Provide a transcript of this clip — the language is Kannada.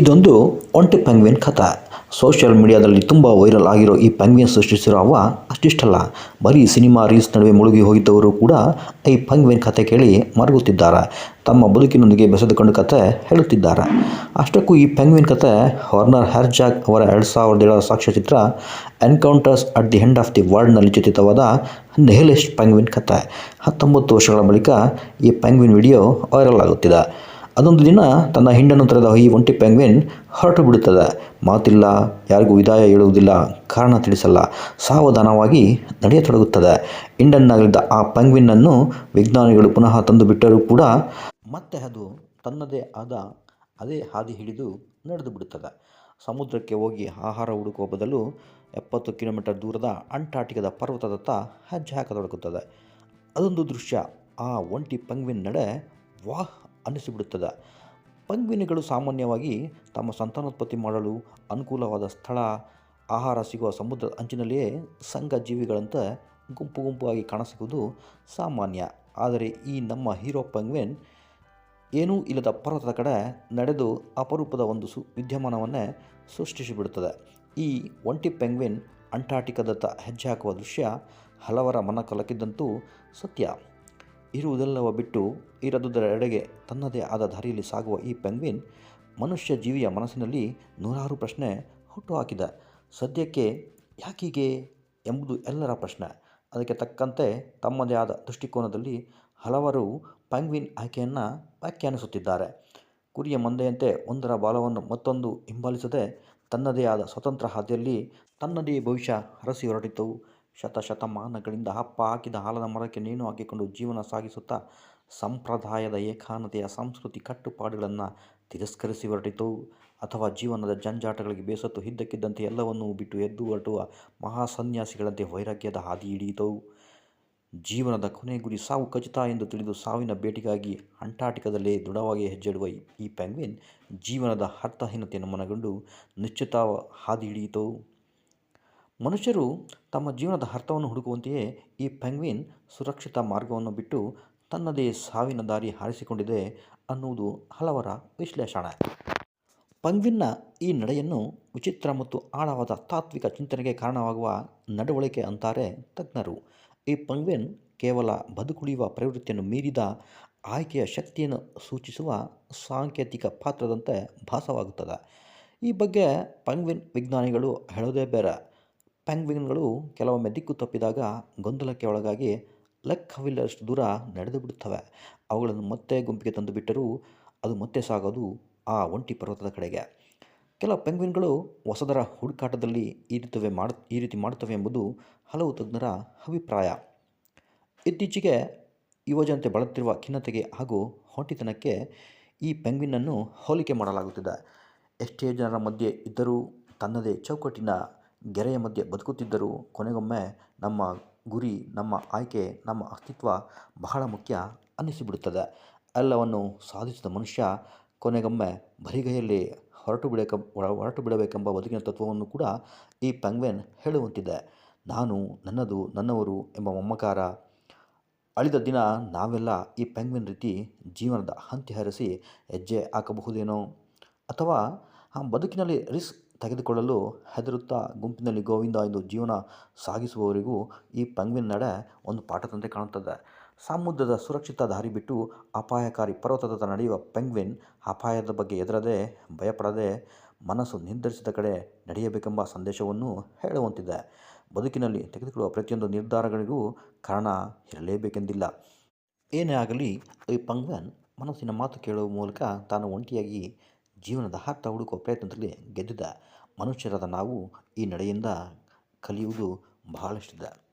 ಇದೊಂದು ಒಂಟಿ ಪೆಂಗ್ವಿನ್ ಕಥೆ. ಸೋಷಿಯಲ್ ಮೀಡಿಯಾದಲ್ಲಿ ತುಂಬ ವೈರಲ್ ಆಗಿರೋ ಈ ಪೆಂಗ್ವಿನ್ ಸೃಷ್ಟಿಸಿರೋ ಅವ ಅಷ್ಟಿಷ್ಟಲ್ಲ. ಬರೀ ಸಿನಿಮಾ ರೀಲ್ಸ್ ನಡುವೆ ಮುಳುಗಿ ಹೋಗಿದ್ದವರು ಕೂಡ ಈ ಪೆಂಗ್ವಿನ್ ಕಥೆ ಕೇಳಿ ಮರಗುತ್ತಿದ್ದಾರೆ. ತಮ್ಮ ಬದುಕಿನೊಂದಿಗೆ ಬೆಸೆದುಕೊಂಡು ಕತೆ ಹೇಳುತ್ತಿದ್ದಾರೆ. ಅಷ್ಟಕ್ಕೂ ಈ ಪೆಂಗ್ವಿನ್ ಕತೆ ಹೊರ್ನರ್ ಹರ್ಜಾಕ್ ಅವರ ಎರಡು ಸಾವಿರದ ಏಳರ ಸಾಕ್ಷ್ಯಚಿತ್ರ encounters at the end of the ವರ್ಲ್ಡ್ನಲ್ಲಿ ಚಿತ್ರಿತವಾದ ನೆಹಲೆಸ್ಟ್ ಪೆಂಗ್ವಿನ್ ಕತೆ ಹತ್ತೊಂಬತ್ತು ವರ್ಷಗಳ ಬಳಿಕ ಈ ಪೆಂಗ್ವಿನ್ ವಿಡಿಯೋ ವೈರಲ್ ಆಗುತ್ತಿದೆ. ಅದೊಂದು ದಿನ ತನ್ನ ಹಿಂಡನ್ನು ತೆರೆದ ಈ ಒಂಟಿ ಪೆಂಗ್ವಿನ್ ಹೊರಟು ಬಿಡುತ್ತದೆ. ಮಾತಿಲ್ಲ, ಯಾರಿಗೂ ವಿದಾಯ ಹೇಳುವುದಿಲ್ಲ, ಕಾರಣ ತಿಳಿಸಲ್ಲ. ಸಾವಧಾನವಾಗಿ ನಡೆಯತೊಡಗುತ್ತದೆ. ಹಿಂಡನ್ನಾಗಲಿದ್ದ ಆ ಪೆಂಗ್ವಿನ್ನನ್ನು ವಿಜ್ಞಾನಿಗಳು ಪುನಃ ತಂದು ಬಿಟ್ಟರೂ ಕೂಡ ಮತ್ತೆ ಅದು ತನ್ನದೇ ಆದ ಅದೇ ಹಾದಿ ಹಿಡಿದು ನಡೆದು ಬಿಡುತ್ತದೆ. ಸಮುದ್ರಕ್ಕೆ ಹೋಗಿ ಆಹಾರ ಹುಡುಕುವ ಬದಲು ಎಪ್ಪತ್ತು ಕಿಲೋಮೀಟರ್ ದೂರದ ಅಂಟಾರ್ಟಿಕದ ಪರ್ವತದತ್ತ ಹೆಜ್ಜೆ ಹಾಕತೊಡಗುತ್ತದೆ. ಅದೊಂದು ದೃಶ್ಯ. ಆ ಒಂಟಿ ಪಂಗ್ವಿನ್ ನಡೆ ವಾಹ್ ಅನ್ನಿಸಿಬಿಡುತ್ತದೆ. ಪಂಗ್ವಿನಿಗಳು ಸಾಮಾನ್ಯವಾಗಿ ತಮ್ಮ ಸಂತಾನೋತ್ಪತ್ತಿ ಮಾಡಲು ಅನುಕೂಲವಾದ ಸ್ಥಳ, ಆಹಾರ ಸಿಗುವ ಸಮುದ್ರದ ಅಂಚಿನಲ್ಲಿಯೇ ಸಂಘ ಜೀವಿಗಳಂತೆ ಗುಂಪು ಗುಂಪಾಗಿ ಕಾಣಸಿಗುವುದು ಸಾಮಾನ್ಯ. ಆದರೆ ಈ ನಮ್ಮ ಹೀರೋ ಪಂಗ್ವಿನ್ ಏನೂ ಇಲ್ಲದ ಪರ್ವತದ ಕಡೆ ನಡೆದು ಅಪರೂಪದ ಒಂದು ಸು, ವಿದ್ಯಮಾನವನ್ನೇ ಸೃಷ್ಟಿಸಿಬಿಡುತ್ತದೆ. ಈ ಒಂಟಿ ಪೆಂಗ್ವಿನ್ ಅಂಟಾರ್ಟಿಕಾದತ್ತ ಹೆಜ್ಜೆ ಹಾಕುವ ದೃಶ್ಯ ಹಲವರ ಮನ ಕಲಕಿದ್ದಂತೂ ಸತ್ಯ. ಇರುವುದೆಲ್ಲವ ಬಿಟ್ಟು ಇರದುದರೆಡೆಗೆ ತನ್ನದೇ ಆದ ದಾರಿಯಲ್ಲಿ ಸಾಗುವ ಈ ಪೆಂಗ್ವಿನ್ ಮನುಷ್ಯ ಜೀವಿಯ ಮನಸ್ಸಿನಲ್ಲಿ ನೂರಾರು ಪ್ರಶ್ನೆ ಹುಟ್ಟುಹಾಕಿದ. ಸದ್ಯಕ್ಕೆ ಯಾಕೀಗೆ ಎಂಬುದು ಎಲ್ಲರ ಪ್ರಶ್ನೆ. ಅದಕ್ಕೆ ತಕ್ಕಂತೆ ತಮ್ಮದೇ ಆದ ದೃಷ್ಟಿಕೋನದಲ್ಲಿ ಹಲವರು ಪೆಂಗ್ವಿನ್ ಆಯ್ಕೆಯನ್ನು ವ್ಯಾಖ್ಯಾನಿಸುತ್ತಿದ್ದಾರೆ. ಕುರಿಯ ಮಂದೆಯಂತೆ ಒಂದರ ಬಾಲವನ್ನು ಮತ್ತೊಂದು ಹಿಂಬಾಲಿಸದೆ ತನ್ನದೇ ಆದ ಸ್ವತಂತ್ರ ಹಾದಿಯಲ್ಲಿ ತನ್ನದೇ ಭವಿಷ್ಯ ಹರಸಿ ಹೊರಟಿತು ಶತಶತಮಾನಗಳಿಂದ ಹಪ್ಪ ಹಾಕಿದ ಹಾಲದ ಮರಕ್ಕೆ ನೇಣು ಹಾಕಿಕೊಂಡು ಜೀವನ ಸಾಗಿಸುತ್ತಾ ಸಂಪ್ರದಾಯದ ಏಕಾನತೆಯ ಸಂಸ್ಕೃತಿ ಕಟ್ಟುಪಾಡುಗಳನ್ನು ತಿರಸ್ಕರಿಸಿ ಹೊರಟಿತು. ಅಥವಾ ಜೀವನದ ಜಂಜಾಟಗಳಿಗೆ ಬೇಸತ್ತು ಇದ್ದಕ್ಕಿದ್ದಂತೆ ಎಲ್ಲವನ್ನೂ ಬಿಟ್ಟು ಎದ್ದು ಹೊರಟುವ ಮಹಾಸನ್ಯಾಸಿಗಳಂತೆ ವೈರಾಗ್ಯದ ಹಾದಿ ಹಿಡಿಯಿತು. ಜೀವನದ ಕೊನೆ ಗುರಿ ಸಾವು ಖಚಿತ ಎಂದು ತಿಳಿದು ಸಾವಿನ ಭೇಟಿಗಾಗಿ ಅಂಟಾರ್ಟಿಕಾದಲ್ಲೇ ದೃಢವಾಗಿ ಹೆಜ್ಜೆಡುವ ಈ ಪೆಂಗ್ವಿನ್ ಜೀವನದ ಅರ್ಥಹೀನತೆಯನ್ನು ಮನಗೊಂಡು ನಿಶ್ಚಿತ ಹಾದಿ ಹಿಡಿಯಿತು. ಮನುಷ್ಯರು ತಮ್ಮ ಜೀವನದ ಅರ್ಥವನ್ನು ಹುಡುಕುವಂತೆಯೇ ಈ ಪೆಂಗ್ವಿನ್ ಸುರಕ್ಷಿತ ಮಾರ್ಗವನ್ನು ಬಿಟ್ಟು ತನ್ನದೇ ಸಾವಿನ ದಾರಿ ಹಾರಿಸಿಕೊಂಡಿದೆ ಅನ್ನುವುದು ಹಲವರ ವಿಶ್ಲೇಷಣೆ. ಪಂಗ್ವಿನ್ನ ಈ ನಡೆಯನ್ನು ವಿಚಿತ್ರ ಮತ್ತು ಆಳವಾದ ತಾತ್ವಿಕ ಚಿಂತನೆಗೆ ಕಾರಣವಾಗುವ ನಡವಳಿಕೆ ಅಂತಾರೆ ತಜ್ಞರು. ಈ ಪಂಗ್ವಿನ್ ಕೇವಲ ಬದುಕುಳಿಯುವ ಪ್ರವೃತ್ತಿಯನ್ನು ಮೀರಿದ ಆಯ್ಕೆಯ ಶಕ್ತಿಯನ್ನು ಸೂಚಿಸುವ ಸಾಂಕೇತಿಕ ಪಾತ್ರದಂತೆ ಭಾಸವಾಗುತ್ತದೆ. ಈ ಬಗ್ಗೆ ಪಂಗ್ವಿನ್ ವಿಜ್ಞಾನಿಗಳು ಹೇಳೋದೇ ಬೇರೆ. ಪೆಂಗ್ವಿನ್ಗಳು ಕೆಲವೊಮ್ಮೆ ದಿಕ್ಕು ತಪ್ಪಿದಾಗ ಗೊಂದಲಕ್ಕೆ ಒಳಗಾಗಿ ಲೆಕ್ಕವಿಲ್ಲದಷ್ಟು ದೂರ ನಡೆದು ಬಿಡುತ್ತವೆ. ಅವುಗಳನ್ನು ಮತ್ತೆ ಗುಂಪಿಗೆ ತಂದು ಬಿಟ್ಟರೂ ಅದು ಮತ್ತೆ ಸಾಗೋದು ಆ ಒಂಟಿ ಪರ್ವತದ ಕಡೆಗೆ. ಕೆಲವು ಪೆಂಗ್ವಿನ್ಗಳು ಹೊಸದರ ಹುಡುಕಾಟದಲ್ಲಿ ಈ ರೀತಿವೆ ಮಾಡ, ಈ ರೀತಿ ಮಾಡುತ್ತವೆ ಎಂಬುದು ಹಲವು ತಜ್ಞರ ಅಭಿಪ್ರಾಯ. ಇತ್ತೀಚೆಗೆ ಯುವಜನತೆ ಬಳಲುತ್ತಿರುವ ಖಿನ್ನತೆಗೆ ಹಾಗೂ ಹೊಂಟಿತನಕ್ಕೆ ಈ ಪೆಂಗ್ವಿನ್ನನ್ನು ಹೋಲಿಕೆ ಮಾಡಲಾಗುತ್ತಿದೆ. ಎಷ್ಟೇ ಜನರ ಮಧ್ಯೆ ಇದ್ದರೂ ತನ್ನದೇ ಚೌಕಟ್ಟಿನ ಗೆರೆಯ ಮಧ್ಯೆ ಬದುಕುತ್ತಿದ್ದರೂ ಕೊನೆಗೊಮ್ಮೆ ನಮ್ಮ ಗುರಿ, ನಮ್ಮ ಆಯ್ಕೆ, ನಮ್ಮ ಅಸ್ತಿತ್ವ ಬಹಳ ಮುಖ್ಯ ಅನ್ನಿಸಿಬಿಡುತ್ತದೆ. ಎಲ್ಲವನ್ನು ಸಾಧಿಸಿದ ಮನುಷ್ಯ ಕೊನೆಗೊಮ್ಮೆ ಬರಿಗೈಯಲ್ಲಿ ಹೊರಟು ಬಿಡಕ ಹೊರಟು ಬಿಡಬೇಕೆಂಬ ಬದುಕಿನ ತತ್ವವನ್ನು ಕೂಡ ಈ ಪೆಂಗ್ವೆನ್ ಹೇಳುವಂತಿದೆ. ನಾನು ನನ್ನದು, ನನ್ನವರು ಎಂಬ ಮೊಮ್ಮಕಾರ ಅಳಿದ ದಿನ ನಾವೆಲ್ಲ ಈ ಪೆಂಗ್ವಿನ್ ರೀತಿ ಜೀವನದ ಹಂತಿ ಹರಿಸಿ ಹೆಜ್ಜೆ ಹಾಕಬಹುದೇನೋ ಅಥವಾ ಬದುಕಿನಲ್ಲಿ ರಿಸ್ಕ್ ತೆಗೆದುಕೊಳ್ಳಲು ಹೆದರುತ್ತಾ ಗುಂಪಿನಲ್ಲಿ ಗೋವಿಂದ ಎಂದು ಜೀವನ ಸಾಗಿಸುವವರಿಗೂ ಈ ಪಂಗ್ವಿನ ನಡೆ ಒಂದು ಪಾಠದಂತೆ ಕಾಣುತ್ತದೆ. ಸಮುದ್ರದ ಸುರಕ್ಷಿತ ದಾರಿ ಬಿಟ್ಟು ಅಪಾಯಕಾರಿ ಪರ್ವತದತ್ತ ನಡೆಯುವ ಪೆಂಗ್ವಿನ್ ಅಪಾಯದ ಬಗ್ಗೆ ಎದುರದೆ ಭಯಪಡದೆ, ಮನಸ್ಸು ನಿರ್ಧರಿಸಿದ ಕಡೆ ನಡೆಯಬೇಕೆಂಬ ಸಂದೇಶವನ್ನು ಹೇಳುವಂತಿದೆ. ಬದುಕಿನಲ್ಲಿ ತೆಗೆದುಕೊಳ್ಳುವ ಪ್ರತಿಯೊಂದು ನಿರ್ಧಾರಗಳಿಗೂ ಕಾರಣ ಇರಲೇಬೇಕೆಂದಿಲ್ಲ. ಏನೇ ಆಗಲಿ, ಈ ಪಂಗ್ವಿನ್ ಮನಸ್ಸಿನ ಮಾತು ಕೇಳುವ ಮೂಲಕ ತಾನು ಒಂಟಿಯಾಗಿ ಜೀವನದ ಅರ್ಥ ಹುಡುಕುವ ಪ್ರಯತ್ನದಲ್ಲಿ ಗೆದ್ದಿದ ಮನುಷ್ಯರಾದ ನಾವು ಈ ನಡೆಯಿಂದ ಕಲಿಯುವುದು ಬಹಳಷ್ಟಿದೆ.